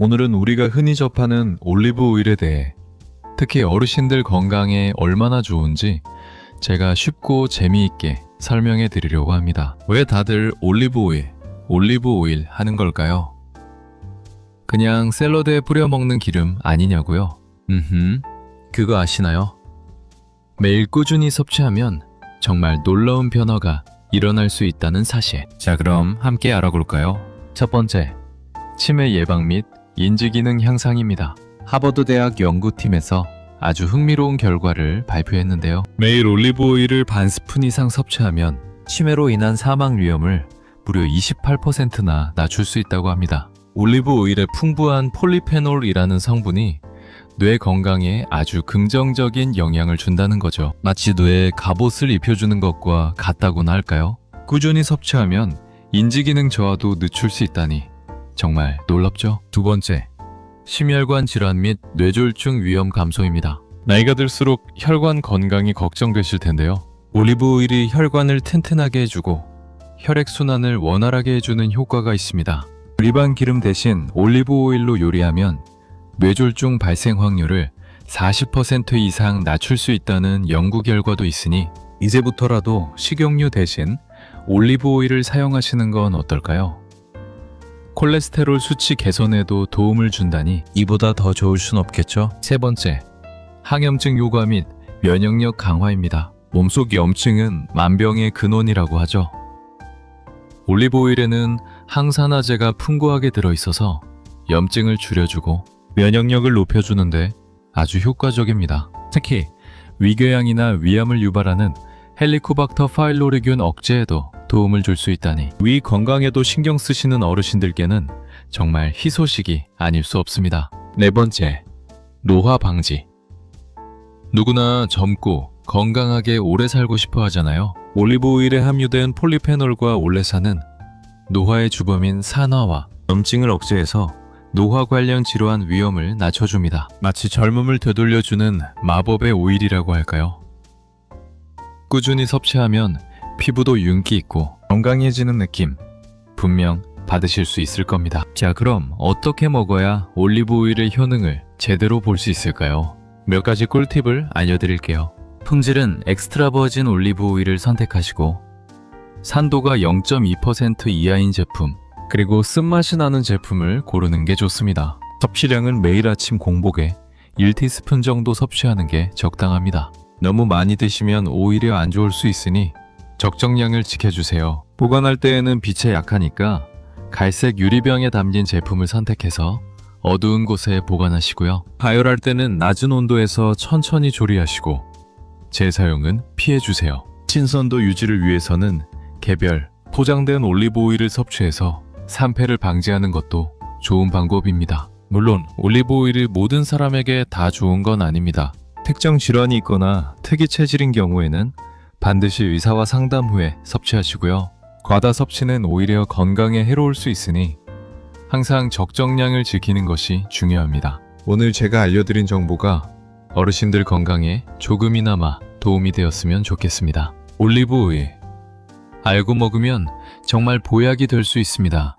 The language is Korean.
오늘은 우리가 흔히 접하는 올리브 오일에 대해 특히 어르신들 건강에 얼마나 좋은지 제가 쉽고 재미있게 설명해 드리려고 합니다. 왜 다들 올리브 오일, 올리브 오일 하는 걸까요? 그냥 샐러드에 뿌려 먹는 기름 아니냐고요? 음흠, 그거 아시나요? 매일 꾸준히 섭취하면 정말 놀라운 변화가 일어날 수 있다는 사실. 자, 그럼 함께 알아볼까요? 첫 번째, 치매 예방 및 인지 기능 향상입니다. 하버드 대학 연구팀에서 아주 흥미로운 결과를 발표했는데요. 매일 올리브 오일을 반 스푼 이상 섭취하면 치매로 인한 사망 위험을 무려 28%나 낮출 수 있다고 합니다. 올리브 오일에 풍부한 폴리페놀이라는 성분이 뇌 건강에 아주 긍정적인 영향을 준다는 거죠. 마치 뇌에 갑옷을 입혀주는 것과 같다고나 할까요? 꾸준히 섭취하면 인지기능 저하도 늦출 수 있다니 정말 놀랍죠? 두 번째, 심혈관 질환 및 뇌졸중 위험 감소입니다. 나이가 들수록 혈관 건강이 걱정되실 텐데요. 올리브 오일이 혈관을 튼튼하게 해주고 혈액 순환을 원활하게 해주는 효과가 있습니다. 일반 기름 대신 올리브 오일로 요리하면 뇌졸중 발생 확률을 40% 이상 낮출 수 있다는 연구 결과도 있으니 이제부터라도 식용유 대신 올리브 오일을 사용하시는 건 어떨까요? 콜레스테롤 수치 개선에도 도움을 준다니 이보다 더 좋을 순 없겠죠? 세 번째, 항염증 요과 및 면역력 강화입니다. 몸속 염증은 만병의 근원이라고 하죠. 올리브 오일에는 항산화제가 풍부하게 들어있어서 염증을 줄여주고 면역력을 높여주는데 아주 효과적입니다. 특히 위궤양이나 위암을 유발하는 헬리코박터 파일로리균 억제에도 도움을 줄 수 있다니 위 건강에도 신경 쓰시는 어르신들께는 정말 희소식이 아닐 수 없습니다. 네 번째, 노화 방지. 누구나 젊고 건강하게 오래 살고 싶어 하잖아요. 올리브 오일에 함유된 폴리페놀과 올레산은 노화의 주범인 산화와 염증을 억제해서 노화 관련 질환 위험을 낮춰줍니다. 마치 젊음을 되돌려주는 마법의 오일이라고 할까요? 꾸준히 섭취하면 피부도 윤기 있고 건강해지는 느낌 분명 받으실 수 있을 겁니다. 자, 그럼 어떻게 먹어야 올리브 오일의 효능을 제대로 볼 수 있을까요? 몇 가지 꿀팁을 알려드릴게요. 품질은 엑스트라 버진 올리브 오일을 선택하시고 산도가 0.2% 이하인 제품 그리고 쓴맛이 나는 제품을 고르는 게 좋습니다. 섭취량은 매일 아침 공복에 1티스푼 정도 섭취하는 게 적당합니다. 너무 많이 드시면 오히려 안 좋을 수 있으니 적정량을 지켜주세요. 보관할 때에는 빛에 약하니까 갈색 유리병에 담긴 제품을 선택해서 어두운 곳에 보관하시고요. 가열할 때는 낮은 온도에서 천천히 조리하시고 재사용은 피해주세요. 신선도 유지를 위해서는 개별 포장된 올리브 오일을 섭취해서 산패를 방지하는 것도 좋은 방법입니다. 물론 올리브 오일이 모든 사람에게 다 좋은 건 아닙니다. 특정 질환이 있거나 특이 체질인 경우에는 반드시 의사와 상담 후에 섭취하시고요. 과다 섭취는 오히려 건강에 해로울 수 있으니 항상 적정량을 지키는 것이 중요합니다. 오늘 제가 알려드린 정보가 어르신들 건강에 조금이나마 도움이 되었으면 좋겠습니다. 올리브 오일. 알고 먹으면 정말 보약이 될 수 있습니다.